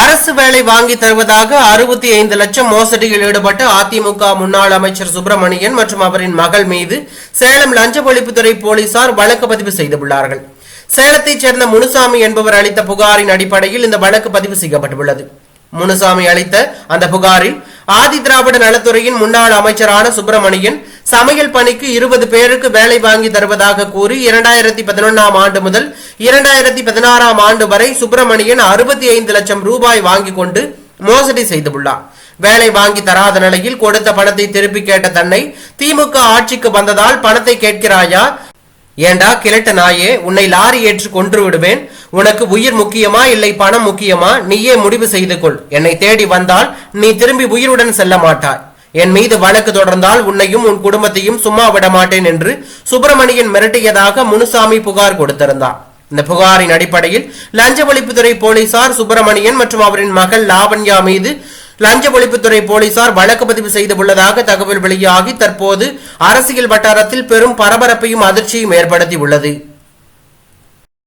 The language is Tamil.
அரசு வேலை வாங்கி தருவதாக அறுபத்தி ஐந்து லட்சம் மோசடியில் ஈடுபட்ட அதிமுக முன்னாள் அமைச்சர் சுப்பிரமணியன் மற்றும் அவரின் மகள் மீது சேலம் லஞ்ச ஒழிப்புத்துறை போலீசார் வழக்கு பதிவு செய்துள்ளார்கள். சேலத்தைச் சேர்ந்த முனுசாமி என்பவர் அளித்த புகாரின் அடிப்படையில் இந்த வழக்கு பதிவு செய்யப்பட்டுள்ளது. முனுசாமி அளித்த அந்த புகாரில் ஆதி திராவிட நலத்துறையின் முன்னாள் அமைச்சரான சுப்பிரமணியன் சமையல் பணிக்கு இருபது பேருக்கு வேலை வாங்கி தருவதாக கூறி இரண்டாயிரத்தி பதினொன்னாம் ஆண்டு முதல் இரண்டாயிரத்தி பதினாறாம் ஆண்டு வரை சுப்பிரமணியன் அறுபத்தி ஐந்து லட்சம் ரூபாய் வாங்கி கொண்டு மோசடி செய்துள்ளார். வேலை வாங்கி தராத நிலையில் கொடுத்த பணத்தை திருப்பி கேட்ட தன்னை திமுக ஆட்சிக்கு வந்ததால் பணத்தை கேட்கிறாயா? ஏண்டா கிழட்ட நாயே உன்னை லாரி ஏற்று கொன்று விடுவேன். உனக்கு உயிர் முக்கியமா இல்லை பணம் முக்கியமா? நீயே முடிவு செய்து கொள். என்னை தேடி வந்தால் நீ திரும்பி உயிருடன் செல்ல மாட்டாய். என் மீது வழக்கு தொடர்ந்தால் உன்னையும் உன் குடும்பத்தையும் சும்மா விட மாட்டேன் என்று சுப்பிரமணியன் மிரட்டியதாக முனுசாமி புகார் கொடுத்திருந்தார். இந்த புகாரின் அடிப்படையில் லஞ்ச ஒழிப்புத்துறை போலீசார் சுப்பிரமணியன் மற்றும் அவரின் மகள் லாவண்யா மீது லஞ்ச ஒழிப்புத்துறை போலீசார் வழக்கு பதிவு செய்துள்ளதாக தகவல் வெளியாகி தற்போது அரசியல் வட்டாரத்தில் பெரும் பரபரப்பையும் அதிர்ச்சியும் ஏற்படுத்தி உள்ளது.